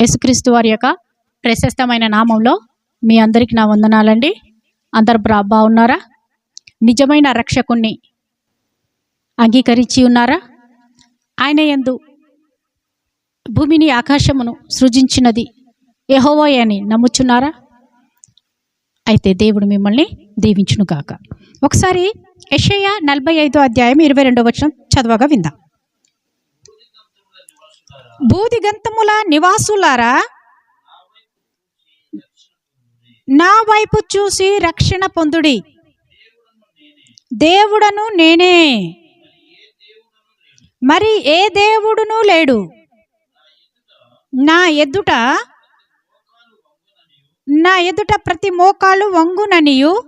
యేసుక్రీస్తు వారి యొక్క ప్రశస్తమైన నామంలో మీ అందరికి నా వందనాలండి. అందరు బ్రా- బాగున్నారా? నిజమైన రక్షకుణ్ణి అంగీకరించి ఉన్నారా? ఆయన యందు భూమిని ఆకాశమును సృజించినది యెహోవాయే అని నమ్ముచున్నారా? అయితే దేవుడు మిమ్మల్ని దీవించునుగాక. ఒకసారి యెషయ నలభై ఐదో అధ్యాయం ఇరవై రెండో వచనం చదవగా విందాం. బూదిగంతముల నివాసులారా నా వైపు చూసి రక్షణ పొందుడి. దేవుడను నేనే. మరి ఏ దేవుడును లేడు. నా ఎదుట నా ఎదుట ప్రతి మోకాలు వంగుననియు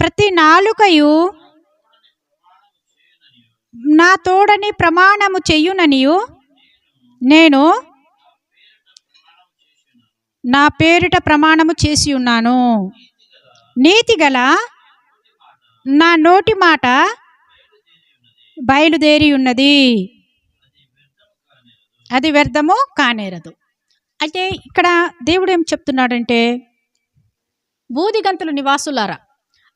ప్రతి నాలుకయు నా తోడని ప్రమాణము చెయ్యుననియు నేను నా పేరిట ప్రమాణము చేసి ఉన్నాను. నీతిగల నా నోటి మాట బయలుదేరి ఉన్నది. అది వ్యర్థము కానేరదు. అయితే ఇక్కడ దేవుడు ఏం చెప్తున్నాడంటే బూదిగంతుల నివాసులారా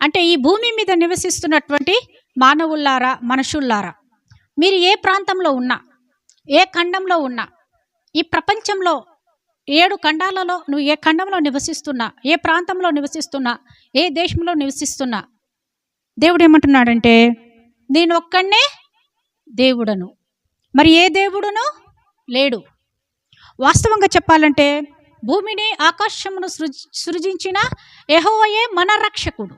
అంటే ఈ భూమి మీద నివసిస్తున్నటువంటి మానవుల్లారా మనుషుల్లారా మీరు ఏ ప్రాంతంలో ఉన్నా ఏ ఖండంలో ఉన్నా ఈ ప్రపంచంలో ఏడు ఖండాలలో నువ్వు ఏ ఖండంలో నివసిస్తున్నా ఏ ప్రాంతంలో నివసిస్తున్నా ఏ దేశంలో నివసిస్తున్నా దేవుడు ఏమంటున్నాడంటే నేను ఒక్కడనే దేవుడను. మరి ఏ దేవుడును? లేడు. వాస్తవంగా చెప్పాలంటే భూమిని ఆకాశమును సృజ సృజించిన ఎహోయే మన రక్షకుడు.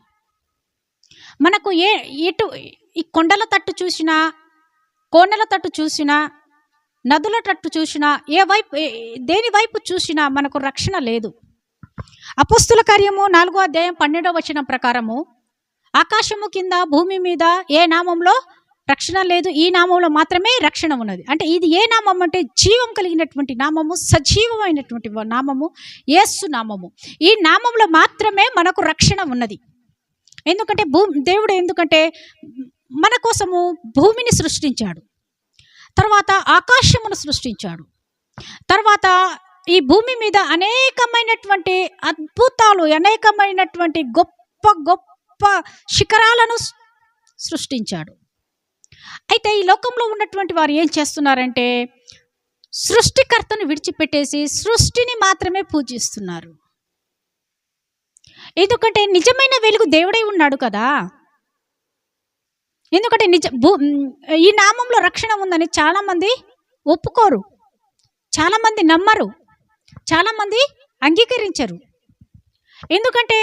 మనకు ఏ ఎటు ఈ కొండల తట్టు చూసినా కోనల తట్టు చూసినా నదులటట్టు చూసినా ఏ వైపు దేని వైపు చూసినా మనకు రక్షణ లేదు. అపుస్తుల కార్యము నాలుగో అధ్యాయం పన్నెండవ వచనం ప్రకారము ఆకాశము కింద భూమి మీద ఏ నామంలో రక్షణ లేదు ఈ నామంలో మాత్రమే రక్షణ ఉన్నది. అంటే ఇది ఏ నామం అంటే జీవం కలిగినటువంటి నామము సజీవమైనటువంటి నామము ఏస్సు నామము. ఈ నామంలో మాత్రమే మనకు రక్షణ ఉన్నది. ఎందుకంటే భూ దేవుడు ఎందుకంటే మన కోసము భూమిని సృష్టించాడు. తర్వాత ఆకాశమును సృష్టించాడు. తర్వాత ఈ భూమి మీద అనేకమైనటువంటి అద్భుతాలు అనేకమైనటువంటి గొప్ప గొప్ప శిఖరాలను సృష్టించాడు. అయితే ఈ లోకంలో ఉన్నటువంటి వారు ఏం చేస్తున్నారంటే సృష్టికర్తను విడిచిపెట్టేసి సృష్టిని మాత్రమే పూజిస్తున్నారు. ఎందుకంటే నిజమైన వెలుగు దేవుడై ఉన్నాడు కదా. ఎందుకంటే నిజ భూ ఈ నామంలో రక్షణ ఉందని చాలామంది ఒప్పుకోరు. చాలామంది నమ్మరు. చాలామంది అంగీకరించరు. ఎందుకంటే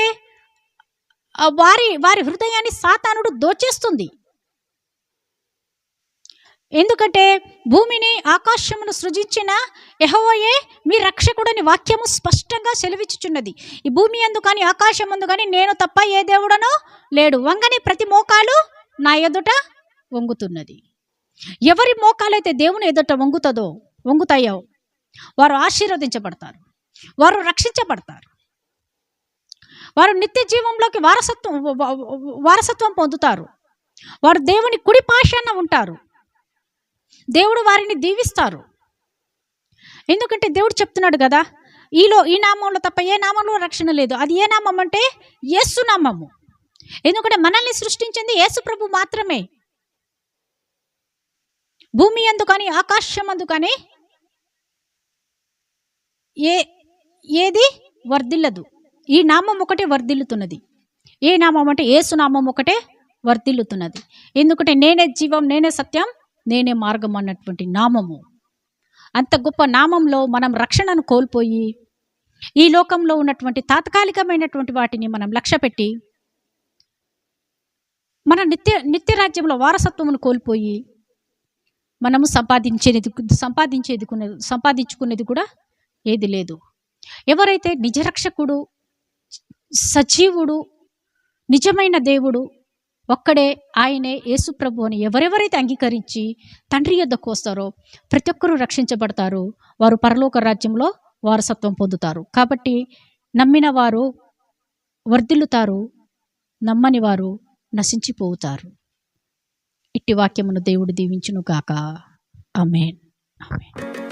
వారి వారి హృదయాన్ని సాతానుడు దోచేస్తుంది. ఎందుకంటే భూమిని ఆకాశమును సృజించిన ఎహోయే మీ రక్షకుడని వాక్యము స్పష్టంగా సెలవిచ్చుచున్నది. ఈ భూమి అందు కానీ ఆకాశం అందు కానీ నేను తప్ప ఏ దేవుడనో లేడు. వంగని ప్రతి మోకాలు నా ఎదుట వంగుతున్నది. ఎవరి మోకాలైతే దేవుని ఎదుట వంగుతుందో వంగుతాయో వారు ఆశీర్వదించబడతారు. వారు రక్షించబడతారు. వారు నిత్య జీవంలోకి వారసత్వం వారసత్వం పొందుతారు. వారు దేవుని కుడి పాశాన ఉంటారు. దేవుడు వారిని దీవిస్తారు. ఎందుకంటే దేవుడు చెప్తున్నాడు కదా ఈలో ఈ నామంలో తప్ప ఏ నామంలో రక్షణ లేదు. అది ఏ నామం అంటే యేసు నామము. ఎందుకంటే మనల్ని సృష్టించింది యేసుప్రభు మాత్రమే. భూమి అందు కానీ ఆకాశం అందు కానీ ఏ ఏది వర్ధిల్లదు. ఈ నామం ఒకటే వర్ధిల్లుతున్నది. ఏ నామం అంటే ఏసు నామం ఒకటే వర్ధిల్లుతున్నది. ఎందుకంటే నేనే జీవం నేనే సత్యం నేనే మార్గం అన్నటువంటి నామము. అంత గొప్ప నామంలో మనం రక్షణను కోల్పోయి ఈ లోకంలో ఉన్నటువంటి తాత్కాలికమైనటువంటి వాటిని మనం లక్ష్య పెట్టి మన నిత్య నిత్య రాజ్యంలో వారసత్వమును కోల్పోయి మనము సంపాదించేది సంపాదించేది సంపాదించుకునేది కూడా ఏది లేదు. ఎవరైతే నిజరక్షకుడు సజీవుడు నిజమైన దేవుడు ఒక్కడే ఆయనే యేసుప్రభు అని ఎవరెవరైతే అంగీకరించి తండ్రి యొద్దకు వస్తారో ప్రతి ఒక్కరూ రక్షించబడతారు. వారు పరలోక రాజ్యంలో వారసత్వం పొందుతారు. కాబట్టి నమ్మిన వారు వర్ధిల్లుతారు నమ్మని వారు నశించిపోతారు. ఇట్టి వాక్యమును దేవుడు దీవించునుగాక. ఆమెన్. ఆమెన్.